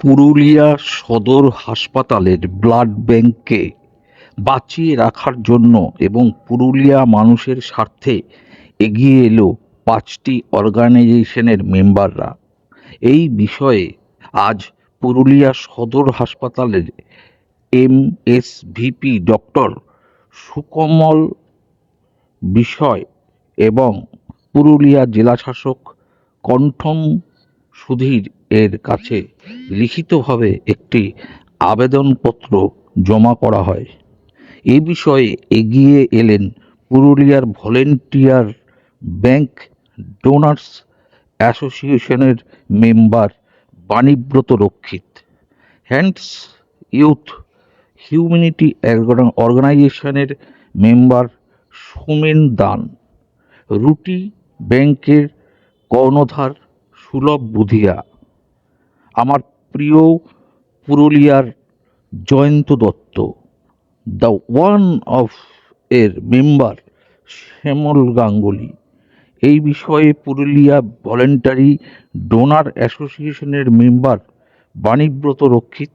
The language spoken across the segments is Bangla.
পুরুলিয়া সদর হাসপাতালের ব্লাড ব্যাংককে বাঁচিয়ে রাখার জন্য এবং পুরুলিয়া মানুষের স্বার্থে এগিয়ে এলো পাঁচটি অর্গানাইজেশনের মেম্বাররা। এই বিষয়ে আজ পুরুলিয়া সদর হাসপাতালের M S MSVP doctor Sukamal বিষয় এবং পুরুলিয়া জেলাশাসক কণ্ঠম সুধীর এর কাছে লিখিতভাবে একটি আবেদনপত্র জমা করা হয়। এ বিষয়ে এগিয়ে এলেন পুরুলিয়ার ভলেন্টিয়ার ব্যাংক ডোনার্স অ্যাসোসিয়েশনের member Banibrata Rakshit. Hands youth humanity অর্গানাইজেশনের মেম্বার সোমেন দান। রুটি ব্যাংকের কর্ণধার সুলভ বুধিয়া। আমার প্রিয় পুরুলিয়ার Jayanta Dutta the one of এর মেম্বার শ্যামল গাঙ্গুলি। এই বিষয়ে পুরুলিয়া ভলেন্টারি ডোনার অ্যাসোসিয়েশনের member Banibrata Rakshit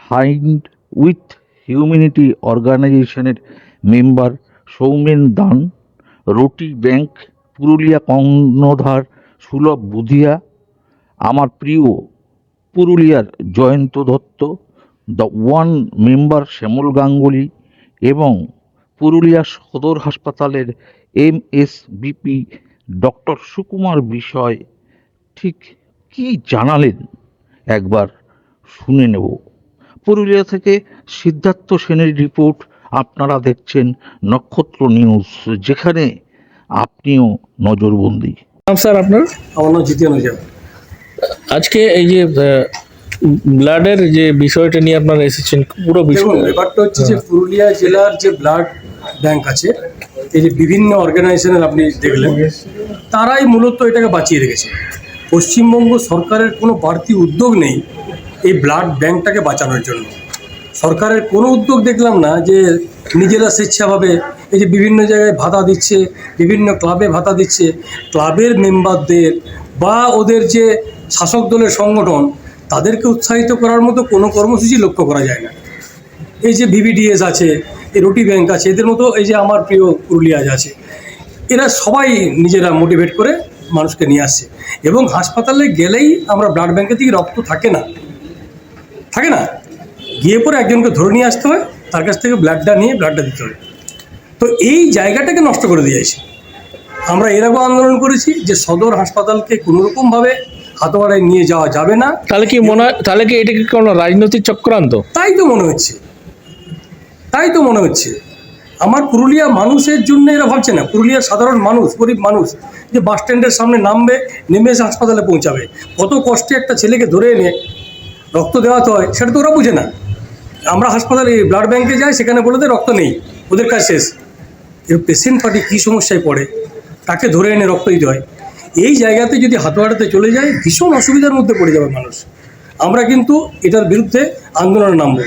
hand with humanity অর্গানাইজেশনের মেম্বার সৌমেন দান রুটি ব্যাংক, পুরুলিয়া কর্ণধার সুলভ বুধিয়া, আমার প্রিয় পুরুলিয়ার Jayanta Dutta the one member Shyamal Ganguly এবং পুরুলিয়া সদর হাসপাতালের M S VP doctor Sukumar বিষয় ঠিক কি জানালেন? একবার শুনে নেব। পুরুলিয়া থেকে সিদ্ধার্থ সেনের রিপোর্ট আপনারা দেখছেন নক্ষত্র নিউজ যেখানে আপনিও নজরবন্দি। নাম স্যার আপনার? আমার নাম জিতেন আজকে এই যে ব্লাডের যে বিষয়টা নিয়ে আপনারা এসেছেন পুরো বিষয় ব্যাপারটা হচ্ছে যে পুরুলিয়া জেলার যে ব্লাড ব্যাংক আছে এই যে বিভিন্ন অর্গানাইজেশনের আপনি দেখলেন তারাই মূলত এটাকে বাঁচিয়ে রেখেছে। পশ্চিমবঙ্গ সরকারের কোনো বাড়তি উদ্যোগ নেই এই ব্লাড ব্যাংকটাকে বাঁচানোর জন্য। সরকারের কোনো উদ্যোগ দেখলাম না যে নিজেরা স্বেচ্ছাভাবে এই যে বিভিন্ন জায়গায় ভাতা দিচ্ছে, বিভিন্ন ক্লাবে ভাতা দিচ্ছে, ক্লাবের মেম্বারদের বা ওদের যে শাসক দলের সংগঠন, তাদেরকে উৎসাহিত করার মতো কোনো কর্মসূচি লক্ষ্য করা যায় না। এই যে ভিভিডিএস আছে, এই রুটি ব্যাংক আছে, এদের মতো এই যে আমার প্রিয় পুরুলিয়াজ আছে, এরা সবাই নিজেরা মোটিভেট করে মানুষকে নিয়ে আসছে এবং হাসপাতালে গেলেই আমরা ব্লাড ব্যাংকের দিকে রক্ত থাকে না। থাকে না? গিয়ে পরে একজনকে ধরে নিয়ে আসতে হয় তার কাছ থেকে ব্লাডটা নিয়ে ব্লাডটা দিতে হয়। তো এই জায়গাটাকে নষ্ট করে দিয়েছে আমরা এরকম আন্দোলন করেছি যে সদর হাসপাতালকে কোনোরকমভাবে হাতোয়াড়ায় নিয়ে যাওয়া যাবে না। তাহলে কি মনে হয় তাহলে কি এটা কি কোনো রাজনৈতিক চক্রান্ত? তাই তো মনে হচ্ছে। তাই তো মনে হচ্ছে। আমার পুরুলিয়া মানুষের জন্য এরা ভাবছে না। পুরুলিয়ার সাধারণ মানুষ গরিব মানুষ যে বাস স্ট্যান্ডের সামনে নামবে নেমে এসে হাসপাতালে পৌঁছাবে। কত কষ্টে একটা ছেলেকে ধরে এনে রক্ত দেওয়াতে হয় সেটা তো ওরা বুঝে না। আমরা হাসপাতালে ব্লাড ব্যাঙ্কে যাই, সেখানে বলে দেয়, রক্ত নেই, ওদের কাজ শেষ। এর পেশেন্ট পার্টি কী সমস্যায় পড়ে? তাকে ধরে এনে রক্ত দিতে হয়। এই জায়গাতে যদি হাতোয়াড়াতে চলে যায়, ভীষণ অসুবিধার মধ্যে পড়ে যাবে মানুষ। আমরা কিন্তু এটার বিরুদ্ধে আন্দোলনে নামবো।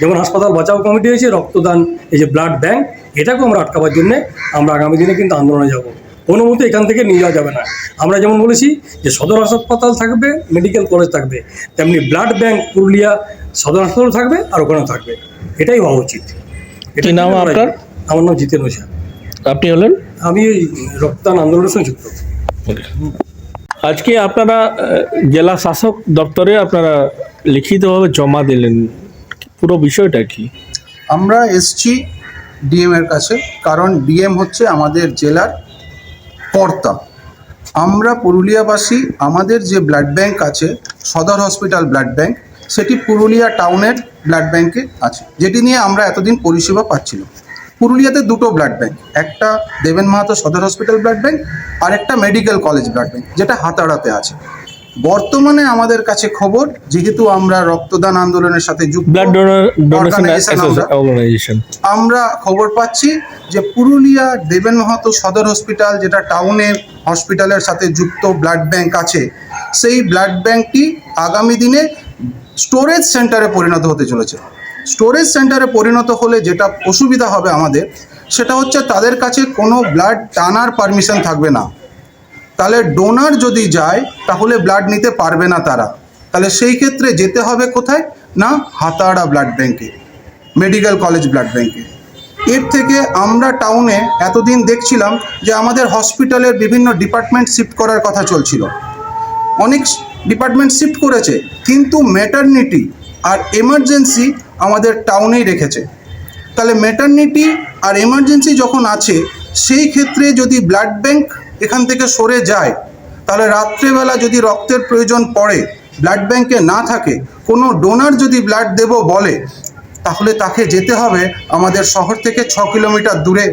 যেমন হাসপাতাল বাঁচাও কমিটি হয়েছে, রক্তদান, এই যে ব্লাড ব্যাঙ্ক এটাকেও আমরা আটকাবার জন্য আমরা আগামী দিনে কিন্তু আন্দোলনে যাব। কোনো মতো এখান থেকে নিয়ে যাওয়া যাবে না। আমরা যেমন বলেছি যে সদর হাসপাতাল থাকবে মেডিকেল কলেজ থাকবে। তেমনি ব্লাড ব্যাংক পুরুলিয়া সদর হাসপাতাল থাকবে আর ওখানেও থাকবে। এটাই হওয়া উচিত। কি নাম আপনার? আমার নাম জিতেন ওঝা আপনি হলেন? আমি এই রক্তদান আন্দোলনের সঙ্গে যুক্ত। আজকে আপনারা জেলা শাসক দপ্তরে আপনারা লিখিতভাবে জমা দিলেন। পুরো বিষয়টা কি? আমরা এসছি ডিএম এর কাছে কারণ ডিএম হচ্ছে আমাদের জেলার কর্তা। আমরা পুরুলিয়াবাসী আমাদের যে ব্লাড ব্যাংক আছে সদর হসপিটাল ব্লাড ব্যাংক সেটি পুরুলিয়া টাউনের ব্লাড ব্যাংকে আছে যেটি নিয়ে আমরা এতদিন পরিষেবা পাচ্ছিলাম পুরুলিয়াতে দুটো ব্লাড ব্যাংক একটা দেবেন মাহাতো সদর হসপিটাল ব্লাড ব্যাংক আর একটা মেডিকেল কলেজ ব্লাড ব্যাংক যেটা হাতাড়াতে আছে বর্তমানে আমাদের কাছে খবর যেহেতু আমরা রক্তদান আন্দোলনের সাথে যুক্ত। আমরা খবর পাচ্ছি যে পুরুলিয়া দেবেন মাহাতো সদর হসপিটাল যেটা টাউনের হসপিটালের সাথে যুক্ত ব্লাড ব্যাংক আছে সেই ব্লাড ব্যাংকটি আগামী দিনে স্টোরেজ সেন্টারে পরিণত হতে চলেছে। স্টোরেজ সেন্টারে পরিণত হলে যেটা অসুবিধা হবে আমাদের, সেটা হচ্ছে তাদের কাছে কোনো ব্লাড টানার পারমিশন থাকবে না। তাহলে ডোনার যদি যায়, তাহলে ব্লাড নিতে পারবে না তারা। তাহলে সেই ক্ষেত্রে যেতে হবে কোথায়? না, হাতাড়া ব্লাড ব্যাংকে, মেডিকেল কলেজ ব্লাড ব্যাংকে। এর থেকে আমরা টাউনে এতদিন দেখছিলাম যে আমাদের হসপিটালের বিভিন্ন ডিপার্টমেন্ট শিফট করার কথা চলছিল। অনেক ডিপার্টমেন্ট শিফট করেছে, কিন্তু ম্যাটারনিটি আর এমার্জেন্সি আমাদের টাউনেই রেখেছে। তাহলে ম্যাটারনিটি আর এমার্জেন্সি যখন আছে, সেই ক্ষেত্রে যদি ব্লাড ব্যাংক এখান থেকে সরে যায়, তাহলে রাত্রেবেলা যদি রক্তের প্রয়োজন পড়ে ব্লাড ব্যাংকে না থাকে, কোনো ডোনার যদি ব্লাড দেব বলে, তাহলে তাকে যেতে হবে আমাদের শহর থেকে ছ কিলোমিটার দূরে।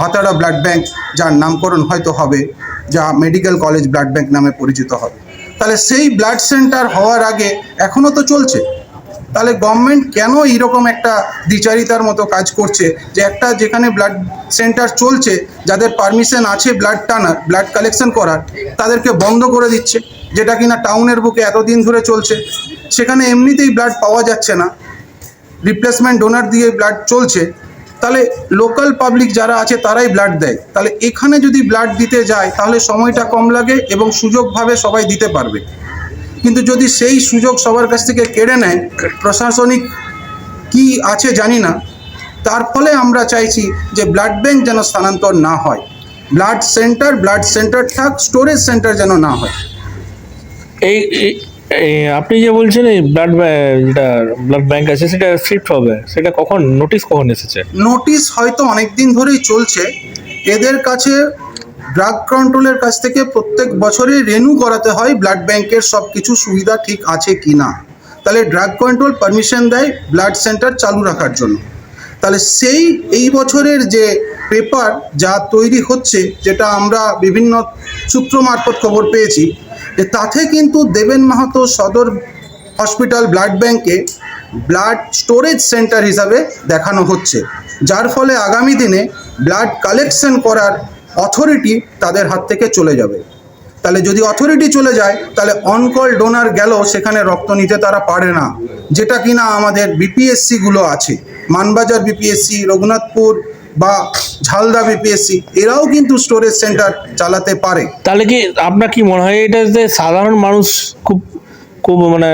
হাতাড়া ব্লাড ব্যাংক যার নামকরণ হয়তো হবে, যা মেডিকেল কলেজ ব্লাড ব্যাংক নামে পরিচিত হবে। তাহলে সেই ব্লাড সেন্টার হওয়ার আগে এখনও তো চলছে। তাহলে গভর্নমেন্ট কেন এইরকম একটা দ্বিচারিতার মতো কাজ করছে যে একটা যেখানে ব্লাড সেন্টার চলছে, যাদের পারমিশন আছে ব্লাড টানার ব্লাড কালেকশন করার, তাদেরকে বন্ধ করে দিচ্ছে, যেটা কিনা টাউনের বুকে এতদিন ধরে চলছে। সেখানে এমনিতেই ব্লাড পাওয়া যাচ্ছে না। রিপ্লেসমেন্ট ডোনার দিয়ে ব্লাড চলছে। তাহলে লোকাল পাবলিক যারা আছে তারাই ব্লাড দেয়। তাহলে এখানে যদি ব্লাড দিতে যায়, তাহলে সময়টা কম লাগে এবং সুযোগভাবে সবাই দিতে পারবে। কিন্তু যদি সেই সুযোগ সবার কাছ থেকে কেড়ে নেয়, প্রশাসনিক কি আছে জানি না। তার ফলে আমরা চাইছি যে ব্লাড ব্যাংক যেন স্থানান্তর না হয়। ব্লাড সেন্টার ব্লাড সেন্টার থাক স্টোরেজ সেন্টার যেন না হয়। এই আপনি যে বলছেন এই ব্লাড যেটা ব্লাড ব্যাংক আছে, সেটা শিফট হবে। সেটা কখন? নোটিশ কখন এসেছে? নোটিশ হয়তো অনেক দিন ধরেই চলছে। এদের কাছে ড্রাগ কন্ট্রোলের কাছ থেকে প্রত্যেক বছরই রেনু করাতে হয়। ব্লাড ব্যাংকের সব কিছু সুবিধা ঠিক আছে কি না? তাহলে ড্রাগ কন্ট্রোল পারমিশন দেয় ব্লাড সেন্টার চালু রাখার জন্য। তাহলে সেই, এই বছরের যে পেপার যা তৈরি হচ্ছে, যেটা আমরা বিভিন্ন সূত্র মারফত খবর পেয়েছি যে তাতে কিন্তু দেবেন মাহাতো সদর হসপিটাল ব্লাড ব্যাংকে ব্লাড স্টোরেজ সেন্টার হিসাবে দেখানো হচ্ছে। যার ফলে আগামী দিনে ব্লাড কালেকশন করার অথরিটি তাদের হাত থেকে চলে যাবে। তাহলে যদি অথরিটি চলে যায়, তাহলে অনকল ডোনার গেল সেখানে রক্ত নিতে তারা পারে না। যেটা কিনা আমাদের বিপিএসসিগুলো আছে। মানবাজার বিপিএসসি, রঘুনাথপুর বা ঝালদা বিপিএসসি এরাও কিন্তু স্টোরেজ সেন্টার চালাতে পারে। তাহলে কি আপনার কি মনে হয় এটা যে সাধারণ মানুষ খুব খুব মানে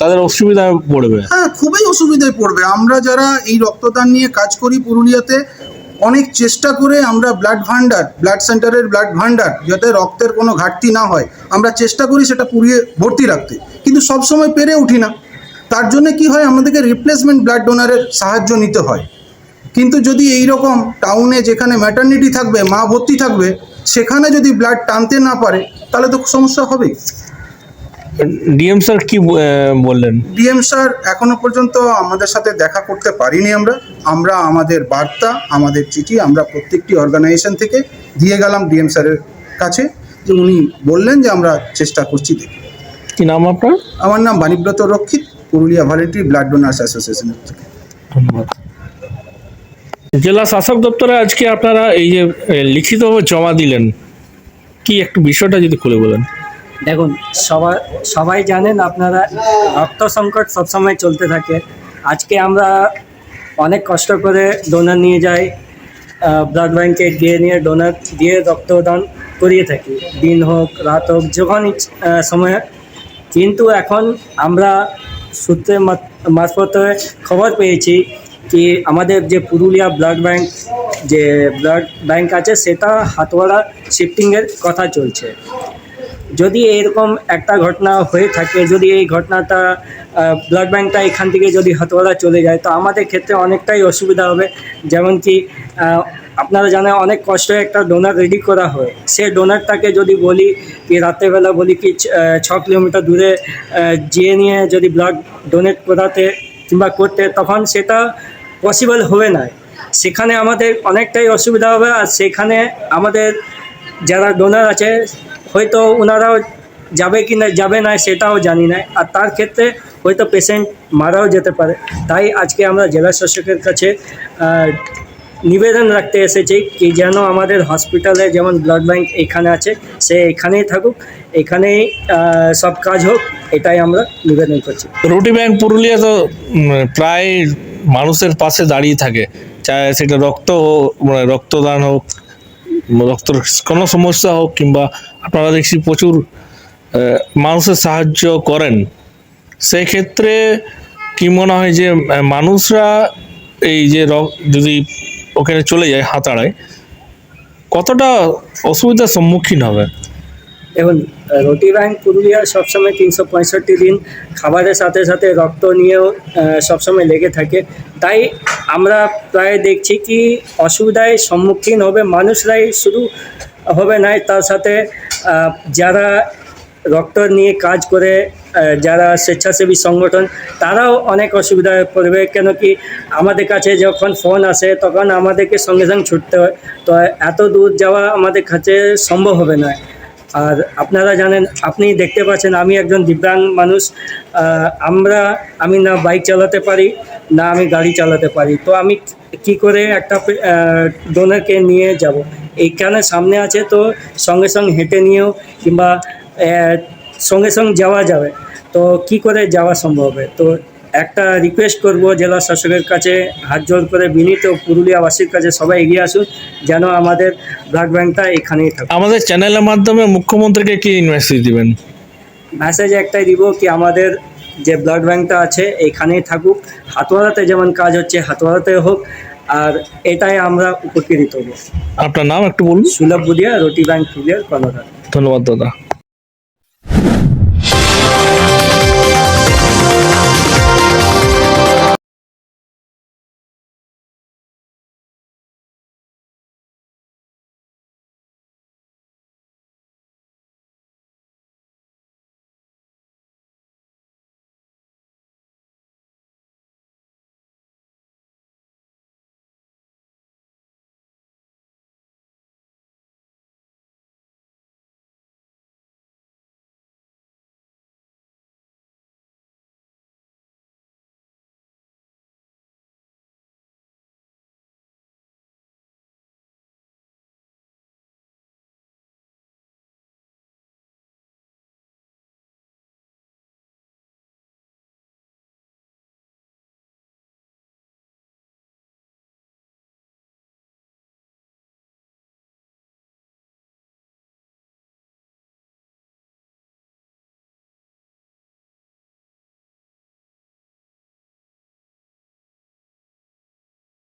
তাদের অসুবিধা পড়বে? হ্যাঁ খুবই অসুবিধায় পড়বে। আমরা যারা এই রক্তদান নিয়ে কাজ করি পুরুলিয়াতে অনেক চেষ্টা করে আমরা ব্লাড ভান্ডার ব্লাড সেন্টারের ব্লাড ভান্ডার যাতে রক্তের কোনো ঘাটতি না হয় আমরা চেষ্টা করি সেটা পুরিয়ে ভর্তি রাখতে। কিন্তু সবসময় পেরে উঠি না। তার জন্য কি হয় আমাদেরকে রিপ্লেসমেন্ট ব্লাড ডোনারের সাহায্য নিতে হয়। কিন্তু যদি এই রকম টাউনে যেখানে ম্যাটার্নিটি থাকবে মা ভর্তি থাকবে সেখানে যদি ব্লাড টানতে না পারে তাহলে তো সমস্যা হবেই। ডিএম স্যার কি বললেন? ডিএম স্যার এখনও পর্যন্ত আমাদের সাথে দেখা করতে পারিনি আমরা। আমরা আমাদের বার্তা আমাদের চিঠি আমরা প্রত্যেকটি অর্গানাইজেশন থেকে দিয়ে গেলাম ডিএম স্যারের কাছে। যে উনি বললেন যে আমরা চেষ্টা করছি দেখি। কি নাম আপনার? আমার নাম বাণীব্রত রক্ষিত পুরুলিয়া ভলেন্টারি ব্লাড ডোনার্স অ্যাসোসিয়েশনের থেকে। ধন্যবাদ। জেলা শাসক দপ্তরে আজকে আপনারা এই যে লিখিত জমা দিলেন, কি একটু বিষয়টা যদি খুলে বলেন? দেখুন সবাই সবাই জানেন আপনারা, রক্ত সংকট সবসময় চলতে থাকে। আজকে আমরা অনেক কষ্ট করে ডোনার নিয়ে যাই ব্লাড ব্যাংকে গিয়ে নিয়ে ডোনার দিয়ে রক্তদান করিয়ে থাকি। দিন হোক, রাত হোক, যখন সময় কিন্তু এখন আমরা সূত্রে মারফতে খবর পেয়েছি কি আমাদের যে পুরুলিয়া ব্লাড ব্যাংক, যে ব্লাড ব্যাংক আছে, সেটা হাতওয়াড়া শিফটিংয়ের কথা চলছে। যদি এরকম একটা ঘটনা হয়ে থাকে, যদি এই ঘটনাটা ব্লাড ব্যাংকটা এখান থেকে যদি হাতওয়ালা চলে যায়, তো আমাদের ক্ষেত্রে অনেকটাই অসুবিধা হবে। যেমন কি আপনারা জানেন অনেক কষ্টে একটা ডোনার রেডি করা হয়। সে ডোনারটাকে যদি বলি কি, রাত্রেবেলা বলি কি, ছ- কিলোমিটার দূরে যেয়ে নিয়ে যদি ব্লাড ডোনেট করাতে কিংবা করতে, তখন সেটা পসিবল হবে না। সেখানে আমাদের অনেকটাই অসুবিধা হবে আর সেখানে আমাদের যারা ডোনার আছে, হয়তো ওনারাও যাবে কি না, যাবে না সেটাও জানি না। আর তার ক্ষেত্রে হয়তো পেশেন্ট মারাও যেতে পারে। তাই আজকে আমরা জেলা শাসকের কাছে নিবেদন রাখতে এসেছি কি যেন আমাদের হসপিটালে যেমন ব্লাড ব্যাংক এখানে আছে, সে এখানেই থাকুক, এখানেই সব কাজ হোক, এটাই আমরা নিবেদন করছি। রুটি ব্যাংক পুরুলিয়া তো প্রায় মানুষের পাশে দাঁড়িয়ে থাকে। চাहे সেটা রক্ত মানে রক্তদান হোক রক্তর কোনো সমস্যা হোক, কিংবা আপনারা দেখছি প্রচুর মানুষের সাহায্য করেন। সেক্ষেত্রে কি মনে হয় যে মানুষরা এই যে যদি ওখানে চলে যায়, হাতাড়ায়, কতটা অসুবিধার সম্মুখীন হবে? এবং রুটি ব্যাংক পুরুলিয়া সবসময় তিনশো পঁয়ষট্টি দিন খাবারের সাথে সাথে রক্ত নিয়েও সবসময় লেগে থাকে। তাই আমরা প্রায় দেখছি কি অসুবিধায় সম্মুখীন হবে মানুষরাই শুধু হবে না তার সাথে যারা রক্ত নিয়ে কাজ করে যারা স্বেচ্ছাসেবী সংগঠন, তারাও অনেক অসুবিধায় পড়বে। কেন কি আমাদের কাছে যখন ফোন আসে, তখন আমাদেরকে সঙ্গে সঙ্গে ছুটতে হয়। তো এত দূর যাওয়া আমাদের কাছে সম্ভব হবে না। আর আপনারা জানেন, আপনি দেখতে পাচ্ছেন আমি একজন দিব্যাঙ্গ মানুষ। আমরা, আমি না বাইক চালাতে পারি, না আমি গাড়ি চালাতে পারি। তো আমি কি করে একটা ডোনারকে নিয়ে যাব? এইখানে সামনে আছে তো সঙ্গে সঙ্গে হেঁটে নিয়েও কিংবা সঙ্গে সঙ্গে যাওয়া যাবে। তো কি করে যাওয়া সম্ভব তো একটা রিকোয়েস্ট করব জেলা শাসকের কাছে হাত জোর করে বিনীত পুরুলিয়াবাসীর কাছে সবাই এগিয়ে আসুন যেন আমাদের ব্লাড ব্যাংকটা এখানেই থাকে আমাদের চ্যানেলের মাধ্যমে মুখ্যমন্ত্রীকে কি মেসেজ দিবেন? মেসেজ একটাই দিব কি আমাদের যে ব্লাড ব্যাংকটা আছে এখানেই থাকুক। হাতোয়ারাতে যেমন কাজ হচ্ছে হাতোয়ারাতে হোক আর এটাই আমরা উপকৃত হব। আপনার নাম একটু বলুন। সুলভ বুদিয়া রুটি ব্যাংক পুরুলিয়ার কর্ণধার। ধন্যবাদ দাদা।